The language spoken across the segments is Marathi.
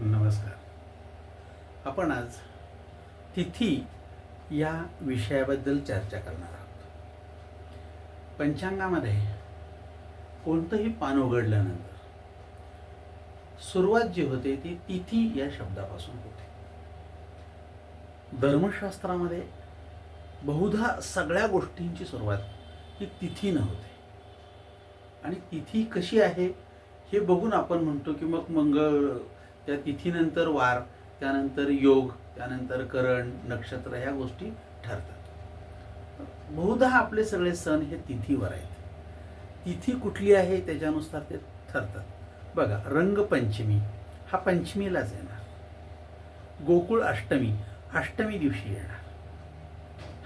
नमस्कार. आपण आज तिथी या विषयाबद्दल चर्चा करणार आहोत. पंचांगामध्ये कोणतंही पान उघडल्यानंतर सुरुवात जी होते ती तिथी या शब्दापासून होते. धर्मशास्त्रामध्ये बहुधा सगळ्या गोष्टींची सुरुवात ही तिथीनं होते. आणि तिथी कशी आहे हे बघून आपण म्हणतो की मग मंगळ त्या तिथीनंतर वार त्यानंतर योग त्यानंतर करण नक्षत्र ह्या गोष्टी ठरतात. बहुधा आपले सगळे सण हे तिथीवर आहेत. तिथी कुठली आहे त्याच्यानुसार ते ठरतात. बघा रंगपंचमी हा पंचमीलाच येणार. गोकुळ अष्टमी अष्टमी दिवशी येणार.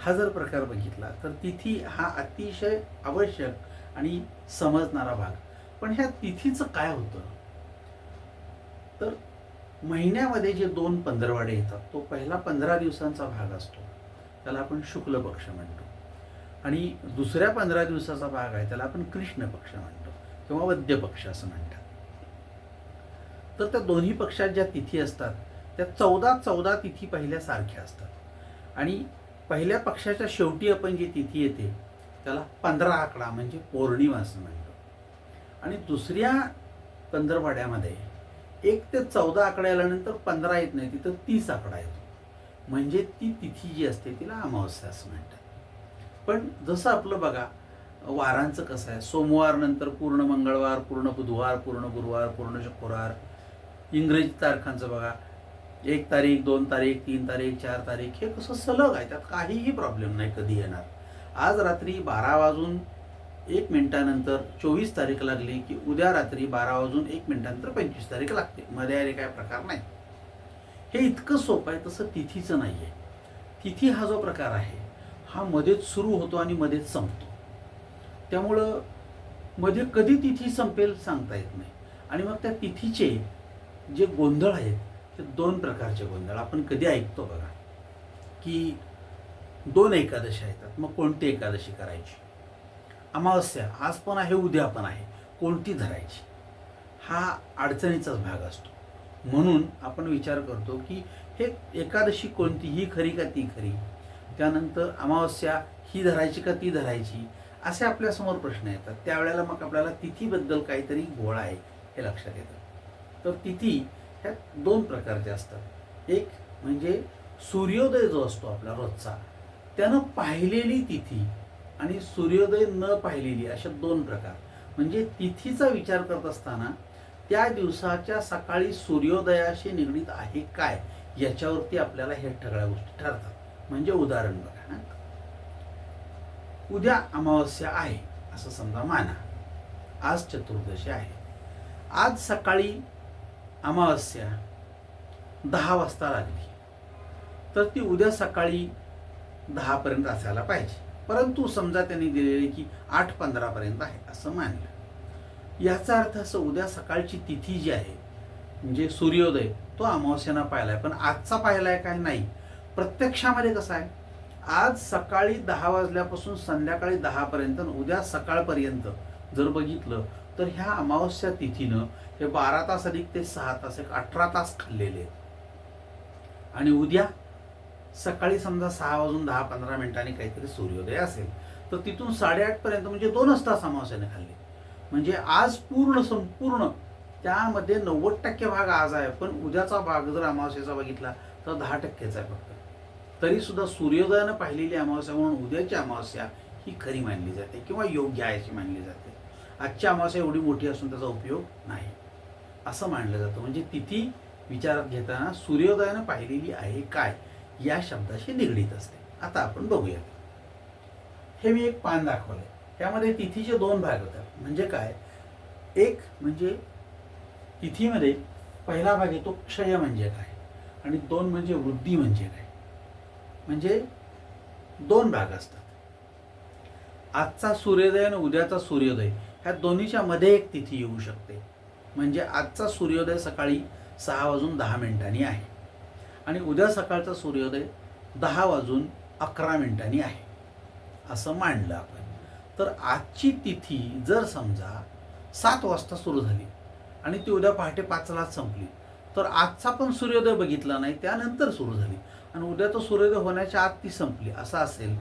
हा जर प्रकार बघितला तर तिथी हा अतिशय आवश्यक आणि समजणारा भाग. पण ह्या तिथीचं काय होतं? तर महिन्यामध्ये जे दोन पंधरवाडे येतात तो पहिला पंधरा दिवसांचा भाग असतो. त्याला आपण शुक्ल पक्ष म्हणतो. आणि दुसऱ्या पंधरा दिवसाचा भाग आहे त्याला आपण कृष्ण पक्ष म्हणतो किंवा वद्य पक्ष असं म्हणतात. तर त्या दोन्ही पक्षात ज्या तिथी असतात त्या चौदा चौदा तिथी पहिल्यासारख्या असतात. आणि पहिल्या पक्षाच्या शेवटी आपण जी तिथी येते त्याला पंधरा आकडा म्हणजे पौर्णिमा असं म्हणतो. आणि दुसऱ्या पंधरवाड्यामध्ये एक ते चौदा आकडा आल्यानंतर पंधरा येत नाही तिथं तीस आकडा येतो. म्हणजे ती तिथी जी असते तिला अमावस्या असं म्हणतात. पण जसं आपलं बघा वारांचं कसं आहे सोमवार नंतर पूर्ण मंगळवार पूर्ण बुधवार पूर्ण गुरुवार पूर्ण शुक्रवार इंग्रजी तारखांचं बघा एक तारीख दोन तारीख तीन तारीख चार तारीख हे कसं सलग आहे त्यात काहीही प्रॉब्लेम नाही कधी येणार. आज रात्री बारा वाजून एक मिनिटानंतर चोवीस तारीख लागली की उद्या रात्री बारा वाजून एक मिनिटानंतर पंचवीस तारीख लागते. मध्ये अरे काय प्रकार नाही. हे इतकं सोपं आहे तसं तिथीचं नाही आहे तिथी हा जो प्रकार आहे हा मध्येच सुरू होतो आणि मध्येच संपतो. त्यामुळं मध्ये कधी तिथी संपेल सांगता येत नाही. आणि मग त्या तिथीचे जे गोंधळ आहेत ते दोन प्रकारचे गोंधळ. आपण कधी ऐकतो बघा की दोन एकादशी येतात मग कोणती एकादशी करायची? अमावस्या आज पण आहे उद्या पण आहे. कोणती धरायची? हा अडचणीचाच भाग असतो. म्हणून आपण विचार करतो की हे एकादशी कोणती? ही खरी का ती खरी? त्यानंतर अमावस्या ही धरायची का ती धरायची? असे आपल्यासमोर प्रश्न येतात. त्यावेळेला मग आपल्याला तिथीबद्दल काहीतरी गोळा आहे हे लक्षात येतं. तर तिथी ह्या दोन प्रकारच्या असतात. एक म्हणजे सूर्योदय जो असतो आपला रोजचा त्यानं पाहिलेली तिथी आणि सूर्योदय न पाहिलेली अशा दोन प्रकार. म्हणजे तिथीचा विचार करत असताना त्या दिवसाच्या सकाळी सूर्योदयाशी निगडीत आहे काय? याच्यावरती आपल्याला हे ठगळ्या गोष्टी ठरतात. म्हणजे उदाहरण बघा ना उद्या अमावस्या आहे असं समजा माना. आज चतुर्दशी आहे. आज सकाळी अमावस्या दहा वाजता लागली. तर ती उद्या सकाळी दहापर्यंत असायला पाहिजे. परंतु समजा त्यांनी दिलेले की आठ पंधरापर्यंत आहे असं मानलं. याचा अर्थ असं उद्या सकाळची तिथी जी आहे म्हणजे सूर्योदय तो अमावस्यानं पाहिलाय पण आजचा पाहिलाय काय नाही. प्रत्यक्षामध्ये कसं आहे आज सकाळी दहा वाजल्यापासून संध्याकाळी दहापर्यंत आणि उद्या सकाळपर्यंत जर बघितलं तर ह्या अमावस्या तिथीनं हे बारा तास अधिक ते सहा तास एक अठरा तास खाल्लेले आहेत. आणि उद्या सकाळी समजा सहा वाजून दहा पंधरा मिनिटांनी काहीतरी सूर्योदय असेल तर तिथून साडेआठपर्यंत म्हणजे दोनच तास अमावस्याने खाल्ले. म्हणजे आज पूर्ण संपूर्ण त्यामध्ये नव्वद टक्के भाग आज आहे पण उद्याचा भाग जर अमावस्याचा बघितला तर दहा टक्केचा आहे फक्त. तरी सुद्धा सूर्योदयानं पाहिलेली अमावस्या म्हणून उद्याची अमावस्या ही खरी मानली जाते किंवा योग्य आहे अशी मानली जाते. आजची अमावस्या एवढी मोठी असून त्याचा उपयोग नाही. असं मानलं जातं. म्हणजे तिथी विचारात घेताना सूर्योदयानं पाहिलेली आहे काय? या शब्दाशी निगडीत असते. आता आपण बघूया. हे मी एक पान दाखवलंय. त्यामध्ये तिथीचे दोन भाग होतात. म्हणजे काय? एक म्हणजे तिथीमध्ये पहिला भाग येतो क्षय म्हणजे काय? आणि दोन म्हणजे वृद्धी म्हणजे काय? म्हणजे दोन भाग असतात. आजचा सूर्योदय आणि उद्याचा सूर्योदय ह्या दोन्हीच्या मध्ये एक तिथी येऊ शकते. म्हणजे आजचा सूर्योदय सकाळी सहा वाजून दहा मिनिटांनी आहे. आणि उद्या सकाळचा सूर्योदय दहा वाजून अकरा मिनिटांनी आहे असं मांडलं आपण. तर आजची तिथी जर समजा सात वाजता सुरू झाली आणि ती उद्या पहाटे पाचलाच संपली तर आजचा पण सूर्योदय बघितला नाही त्यानंतर सुरू झाली आणि उद्या तो सूर्योदय होण्याच्या आत ती संपली असं असेल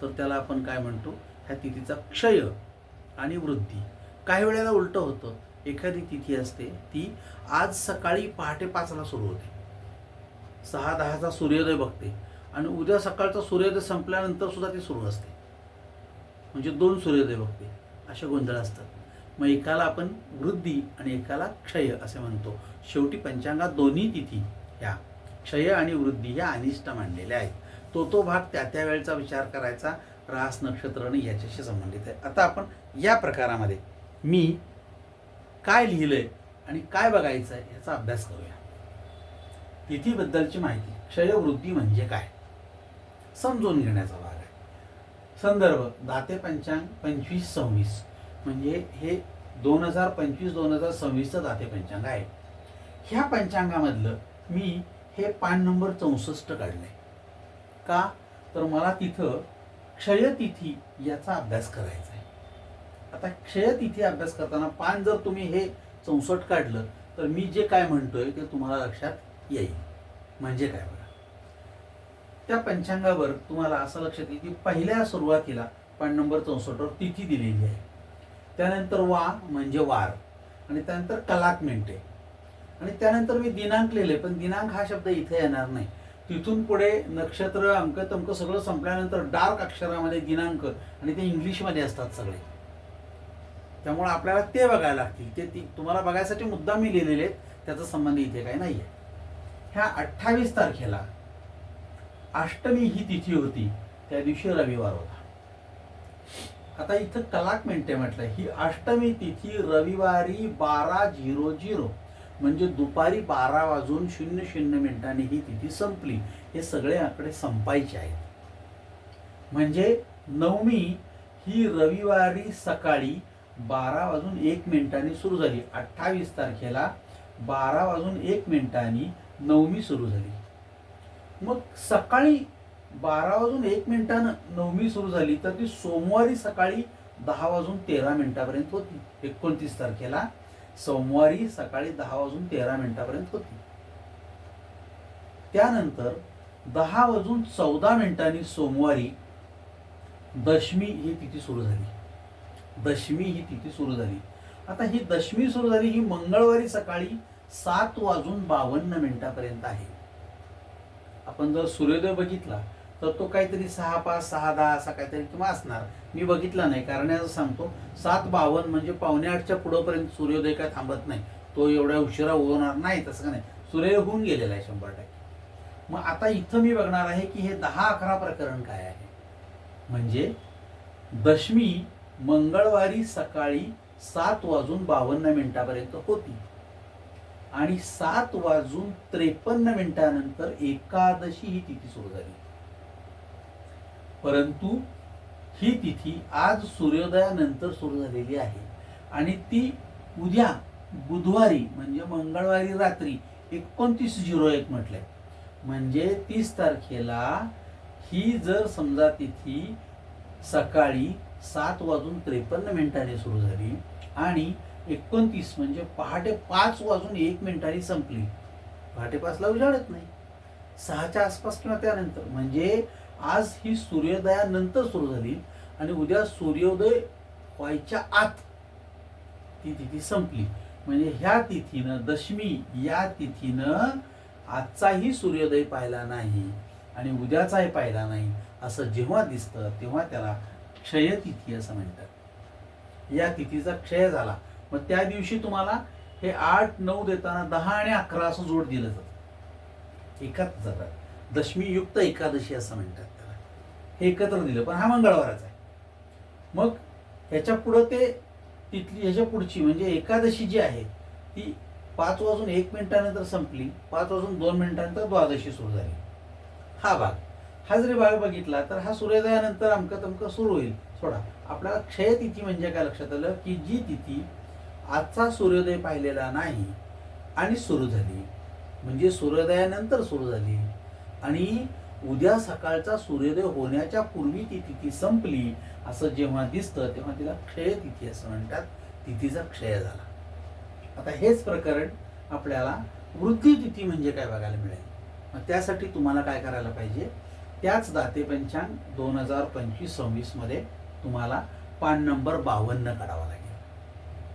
तर त्याला आपण काय म्हणतो? ह्या तिथीचा क्षय आणि वृद्धी. काही वेळेला उलटं होतं एखादी तिथी असते ती आज सकाळी पहाटे पाचला सुरू होते. सहा दहाचा सूर्योदय बघते. आणि उद्या सकाळचा सूर्योदय संपल्यानंतर सुद्धा ती सुरू असते. म्हणजे दोन सूर्योदय बघते. असे गोंधळ असतात. मग एकाला आपण वृद्धी आणि एकाला क्षय असे म्हणतो. शेवटी पंचांगात दोन्ही तिथी ह्या. क्षय आणि वृद्धी ह्या अनिष्ट मांडलेल्या आहेत. तो तो भाग त्या त्या वेळेचा विचार करायचा. रास नक्षत्र आणि याच्याशी संबंधित आहे. आता आपण या प्रकारामध्ये मी काय लिहिलं आहे आणि काय बघायचं आहे याचा अभ्यास करूया. तिथीबद्दलची माहिती. क्षयवृद्धी म्हणजे काय? समजून घेण्याचा भाग आहे. संदर्भ दाते पंचांग पंचवीस सव्वीस. म्हणजे हे दोन हजार पंचवीस दोन हजार सव्वीसचं दाते पंचांग आहे. ह्या पंचांगामधलं मी हे पान नंबर चौसष्ट काढलंय. का? तर मला तिथं क्षयतिथी याचा अभ्यास करायचा आहे. आता क्षयतिथी अभ्यास करताना पान जर तुम्ही हे चौसष्ट काढलं तर मी जे काय म्हणतोय ते तुम्हाला लक्षात येईल. म्हणजे काय बघा त्या पंचांगावर तुम्हाला असं लक्षात येईल की पहिल्या सुरुवातीला पान नंबर चौसष्टवर तिथी दिलेली आहे. त्यानंतर वा म्हणजे वार. आणि त्यानंतर कलाक मिनटे. आणि त्यानंतर मी दिनांक लिहिले पण दिनांक हा शब्द इथे येणार नाही. तिथून पुढे नक्षत्र अंक तमक सगळं संपल्यानंतर डार्क अक्षरामध्ये दिनांक आणि ते इंग्लिशमध्ये असतात सगळे. त्यामुळे आपल्याला ते बघायला लागतील. ते ती तुम्हाला बघायसाठी मुद्दा मी लिहिलेले आहेत. त्याचा संबंध इथे काही नाही आहे ह्या अठ्ठावीस तारखेला अष्टमी ही तिथी होती त्या दिवशी रविवार होता. आता इथं कलाक मिनिटे म्हटलं ही अष्टमी तिथी रविवारी बारा झिरो झिरो म्हणजे दुपारी बारा वाजून शून्य शून्य मिनिटांनी ही तिथी संपली. हे सगळे आकडे संपायचे आहेत. म्हणजे नवमी ही रविवारी सकाळी बारा वाजून एक मिनिटांनी सुरू झाली. अठ्ठावीस तारखेला बारा वाजून एक मिनिटांनी नवमी सुरू झाली. मग सकाळी बारा वाजून एक मिनिटानं नवमी सुरू झाली तर ती सोमवारी सकाळी दहा वाजून तेरा मिनिटापर्यंत होती. एकोणतीस तारखेला सोमवारी सकाळी दहा वाजून तेरा मिनिटापर्यंत होती. त्यानंतर दहा वाजून चौदा मिनिटांनी सोमवारी दशमी ही तिथी सुरू झाली. दशमी ही तिथी सुरू झाली. आता ही दशमी सुरू झाली ही मंगळवारी सकाळी सात वाजून बावन्न मिनिटापर्यंत आहे. आपण जर सूर्योदय बघितला तर तो काहीतरी सहा पाच सहा दहा असा काहीतरी किंवा असणार. मी बघितला नाही कारण याचं सांगतो सात बावन्न म्हणजे पावणे आठच्या पुढंपर्यंत सूर्योदय काय थांबत नाही. तो एवढ्या उशिरा होणार नाही तसं का नाही? सूर्य होऊन गेलेला आहे शंभर टक्के. मग आता इथं मी बघणार आहे की हे दहा अकरा प्रकरण काय आहे? म्हणजे दशमी मंगळवारी सकाळी सात वाजून बावन्न मिनिटापर्यंत होती. आणि सात वाजून त्रेपन्न मिनिटानंतर एकादशी ही तिथी सुरू झाली. परंतु ही तिथी आज सूर्योदयानंतर सुरू झालेली आहे आणि ती उद्या बुधवारी म्हणजे मंगळवारी रात्री एकोणतीस झिरो एक म्हटलंय. म्हणजे तीस तारखेला ही जर समजा तिथी सकाळी सात वाजून त्रेपन्न मिनिटांनी सुरू झाली आणि एकोणतीस म्हणजे पहाटे पाच वाजून एक मिनिटांनी संपली. पहाटे पाचला उजाडत नाही. सहाच्या आसपास किंवा त्यानंतर. म्हणजे आज ही सूर्योदयानंतर सुरू झाली आणि उद्या सूर्योदय व्हायच्या आत ती तिथी संपली. म्हणजे ह्या तिथीनं दशमी या तिथीनं आजचाही सूर्योदय पाहिला नाही आणि उद्याचाही पाहिला नाही असं जेव्हा दिसतं तेव्हा त्याला क्षयतिथी असं म्हणतात. या तिथीचा क्षय झाला. मग त्या दिवशी तुम्हाला हे आठ नऊ देताना दहा आणि अकरा असं जोड दिलं जातं. एकाच जातात. दशमी युक्त एकादशी असं म्हणतात त्याला. हे एकत्र दिलं पण हा मंगळवारच आहे. मग ह्याच्या पुढं ते तिथली ह्याच्या पुढची म्हणजे एकादशी जी आहे ती पाच वाजून एक मिनिटानंतर संपली पाच वाजून दोन मिनिटानंतर द्वादशी सुरू झाली. हा भाग. हा जरी भाग बघितला तर हा सूर्योदयानंतर अमकं तमकं सुरू होईल. सोडा. आपल्याला क्षय तिथी म्हणजे काय लक्षात आलं? की जी तिथी आजचा सूर्योदय पाहिलेला नाही आणि सुरू झाली. म्हणजे सूर्योदयानंतर सुरू झाली. आणि उद्या सकाळचा सूर्योदय होण्याच्या पूर्वी ती तिथी संपली असं जेव्हा दिसतं तेव्हा तिला क्षय तिथी असं म्हणतात. तिथीचा क्षय झाला. आता हेच प्रकरण आपल्याला वृद्धी तिथी म्हणजे काय बघायला मिळेल? मग त्यासाठी तुम्हाला काय करायला पाहिजे? त्याच दाते पंचांग दोन हजार पंचवीस सव्वीसमध्ये तुम्हाला पान नंबर बावन्न काढावा लागेल.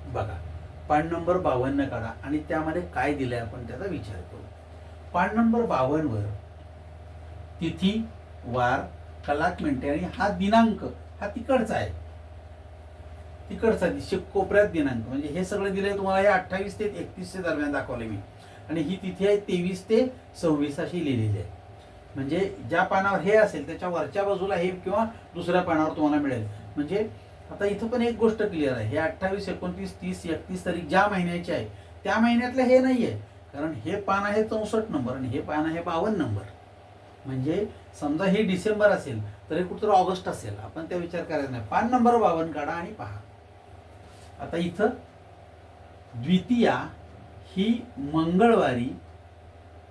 बघा. पान नंबर बावन्न काढा आणि त्यामध्ये काय दिलंय आपण त्याचा विचार करू. पान नंबर बावन्नवर तिथी वार कलाक मिनटे आणि हा दिनांक हा तिकडचा आहे. तिकडचा दिशे कोपऱ्यात दिनांक. म्हणजे हे सगळं दिलंय तुम्हाला हे अठ्ठावीस ते एकतीस दरम्यान दाखवले मी. आणि ही तिथी आहे तेवीस ते सव्वीस अशी लिहिलेली आहे. म्हणजे ज्या पानावर हे असेल त्याच्या वरच्या बाजूला हे किंवा दुसऱ्या पानावर तुम्हाला मिळेल. म्हणजे आता इथं पण एक गोष्ट क्लिअर आहे. हे अठ्ठावीस एकोणतीस तीस एकतीस तारीख ज्या महिन्याची आहे त्या महिन्यातलं हे नाही आहे कारण हे पान आहे चौसष्ट नंबर आणि हे पान आहे बावन्न नंबर. म्हणजे समजा हे डिसेंबर असेल तर हे कुठं ऑगस्ट असेल. आपण त्या विचार करायचा नाही. पान नंबर बावन्न काढा आणि पहा. आता इथं द्वितीया ही मंगळवारी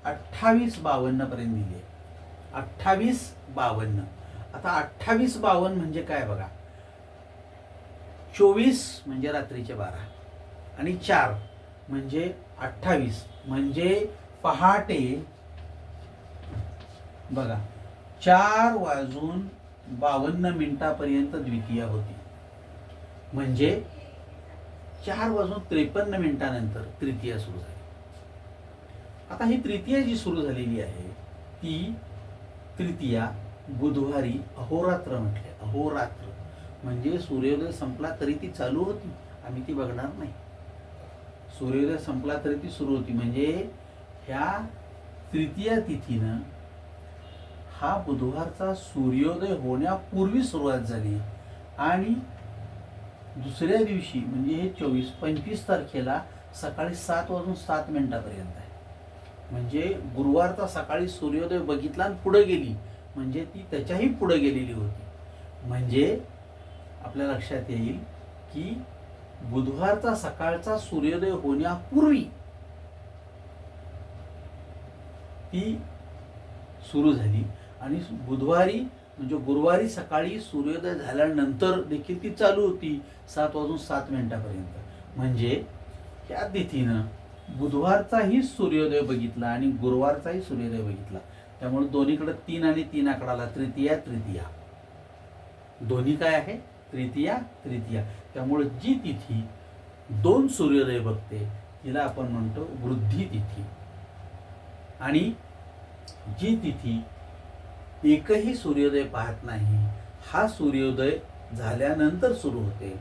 अठ्ठावीस बावन्नपर्यंत दिली आहे. अठ्ठावीस बावन्न. आता अठ्ठावीस बावन्न म्हणजे काय बघा? चोवीस म्हणजे रात्रीचे बारा. आणि चार म्हणजे अठ्ठावीस. म्हणजे पहाटे बघा चार वाजून बावन्न मिनिटापर्यंत द्वितीया होती. म्हणजे चार वाजून त्रेपन्न मिनिटानंतर तृतीया सुरू झाली. आता ही तृतीया जी सुरू झालेली आहे ती तृतीया बुधवारी अहोरात्र म्हटले अहोरात्र. म्हणजे सूर्योदय संपला तरी ती चालू होती. आम्ही ती बघणार नाही. सूर्योदय संपला तरी ती सुरू होती. म्हणजे ह्या तृतीया तिथीनं हा बुधवारचा सूर्योदय होण्यापूर्वी सुरुवात झाली. आणि दुसऱ्या दिवशी म्हणजे हे चोवीस पंचवीस तारखेला सकाळी सात वाजून सात मिनिटापर्यंत आहे. म्हणजे गुरुवारचा सकाळी सूर्योदय बघितला आणि पुढे गेली. म्हणजे ती त्याच्याही पुढं गेलेली होती. म्हणजे आपल्या लक्षात येईल की बुधवारचा सकाळचा सूर्योदय होण्यापूर्वी ती सुरू झाली. आणि बुधवारी म्हणजे गुरुवारी सकाळी सूर्योदय झाल्यानंतर देखील ती चालू होती सात वाजून सात मिनिटापर्यंत. म्हणजे या तिथीनं बुधवारचाही सूर्योदय बघितला आणि गुरुवारचाही सूर्योदय बघितला. त्यामुळे दोन्हीकडे तीन आणि तीन आकडाला तृतीया तृतीया. दोन्ही काय आहे? तृतीया तृतीया. त्यामुळे जी तिथी दोन सूर्योदय बघते तिला आपण म्हणतो वृद्धी तिथी. आणि जी तिथी एकही सूर्योदय पाहत नाही हा सूर्योदय झाल्यानंतर सुरू होते.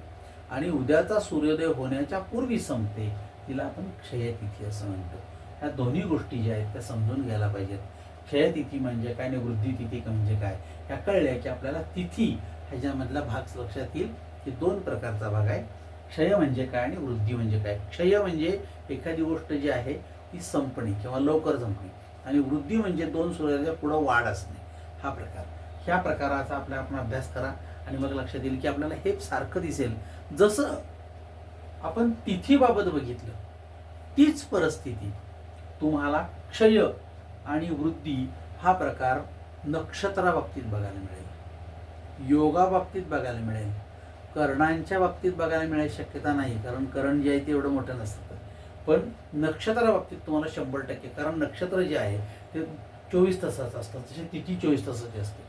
आणि उद्याचा सूर्योदय होण्याच्या पूर्वी संपते तिला आपण क्षयतिथी असं म्हणतो. ह्या दोन्ही गोष्टी ज्या आहेत त्या समजून घ्यायला पाहिजेत. क्षयतिथी म्हणजे काय आणि वृद्धी तिथी म्हणजे काय? ह्या कळल्या की आपल्याला तिथी ह्याच्यामधला भाग लक्षात येईल की दोन प्रकारचा भाग आहे. क्षय म्हणजे काय आणि वृद्धी म्हणजे काय? क्षय म्हणजे एखादी गोष्ट जी आहे ती संपणे किंवा लवकर जमणे आणि वृद्धी म्हणजे दोन सूर्याच्या पुढं वाढ असणे. हा प्रकार. ह्या प्रकाराचा आपला आपण अभ्यास करा आणि मग लक्षात येईल की आपल्याला हे सारखं दिसेल. जसं आपण तिथीबाबत बघितलं तीच परिस्थिती. तुम्हाला क्षय आणि वृद्धी हा प्रकार नक्षत्राबाबतीत बघायला मिळेल. योगा बाबतीत बघायला मिळेल. कर्णांच्या बाबतीत बघायला मिळायची शक्यता नाही कारण करण जे आहे ते एवढं मोठं नसतं. पण नक्षत्राबाबतीत तुम्हाला शंभर टक्के कारण नक्षत्र जे आहे ते चोवीस तासाचं असतं तसे तिथी चोवीस तासाची असते.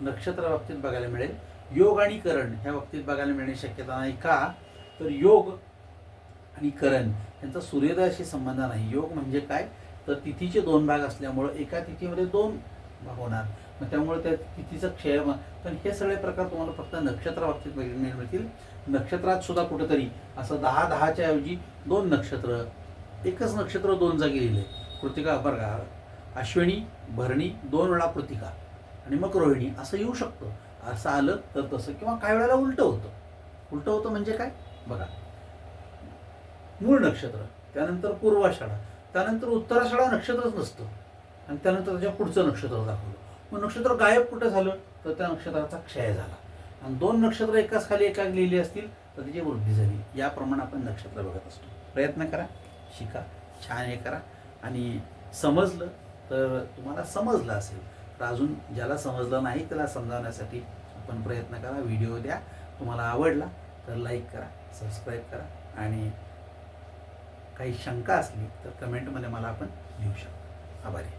नक्षत्राबाबतीत बघायला मिळेल. योग आणि करण ह्या बाबतीत बघायला मिळण्याची शक्यता नाही का? तर योग आणि करण यांचा सूर्योदयाशी संबंध नाही. योग म्हणजे काय? तर तिथीचे दोन भाग असल्यामुळं एका तिथीमध्ये दोन भाग होणार. मग त्यामुळे त्या तिथीचं क्षय पण हे सगळे प्रकार तुम्हाला फक्त नक्षत्राबाबतीत बघितले मिळतील. नक्षत्रात सुद्धा कुठंतरी असं दहा दहाच्या ऐवजी दोन नक्षत्र एकच नक्षत्र दोन जागी लिहिले. कृतिका बरं अश्विनी भरणी दोन वेळा कृतिका आणि मग रोहिणी असं येऊ शकतं. असं आलं तर तसं किंवा काही वेळेला उलटं होतं. उलटं होतं म्हणजे काय? बघा. मूळ नक्षत्र त्यानंतर पूर्वाषाढा त्यानंतर उत्तराषाढा नक्षत्रच नसतं. आणि त्यानंतर त्याच्या पुढचं नक्षत्र दाखवलं. मग नक्षत्र गायब कुठं झालं? तर त्या नक्षत्राचा क्षय झाला. आणि दोन नक्षत्र एकाच खाली एका लिहिली असतील तर त्याची वृद्धी झाली. याप्रमाणे आपण नक्षत्र बघत असतो. प्रयत्न करा शिका छान हे करा. आणि समजलं तर तुम्हाला समजलं असेल. तर अजून ज्याला समजलं नाही त्याला समजावण्यासाठी आपण प्रयत्न करा. व्हिडिओ द्या. तुम्हाला आवडला तर लाईक करा सबस्क्राईब करा. आणि काही शंका असली तर कमेंटमध्ये मला आपण लिहू शकता.